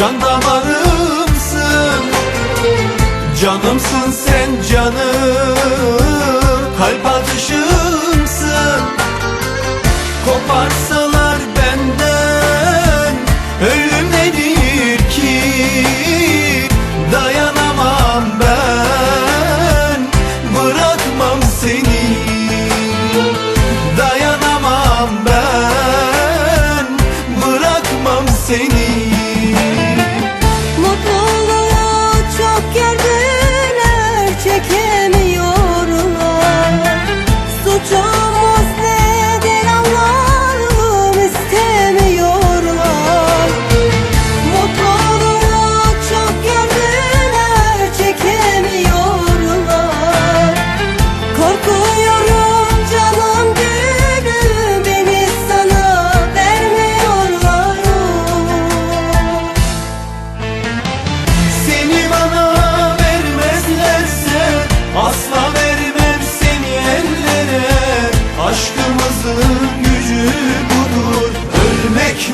Can damarımsın Canımsın sen canım. Kalp atışımsın Koparsalar benden. Ölüm nedir ki? Dayanamam ben Bırakmam seni. Dayanamam ben Bırakmam seni.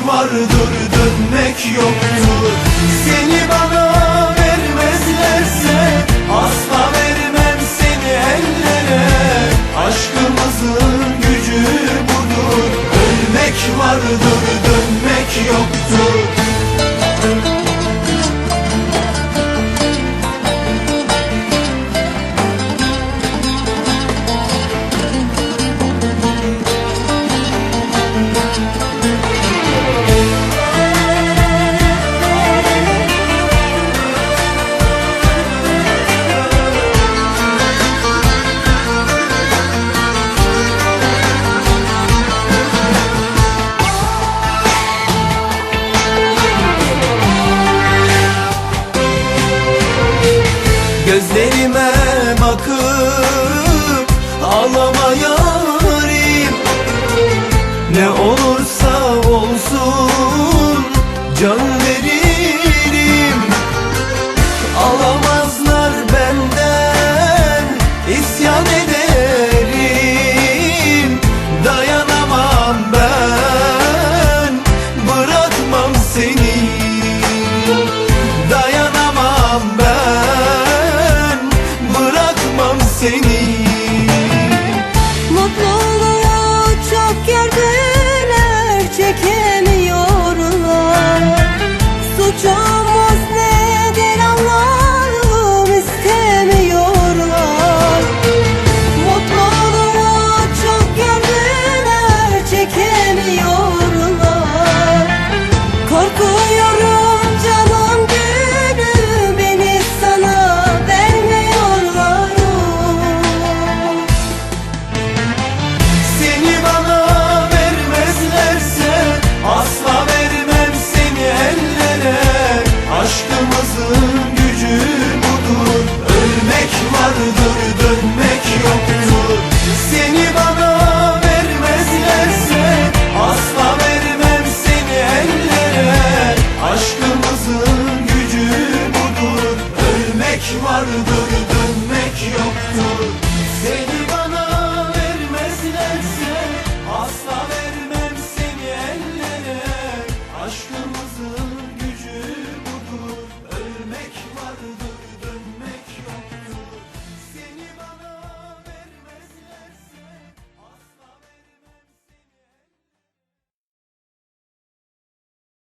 Vardır dönmek yoktur bakıp ağlama yarim Ne olursa olsun canım Namazın gücü budur. Ölmek vardır.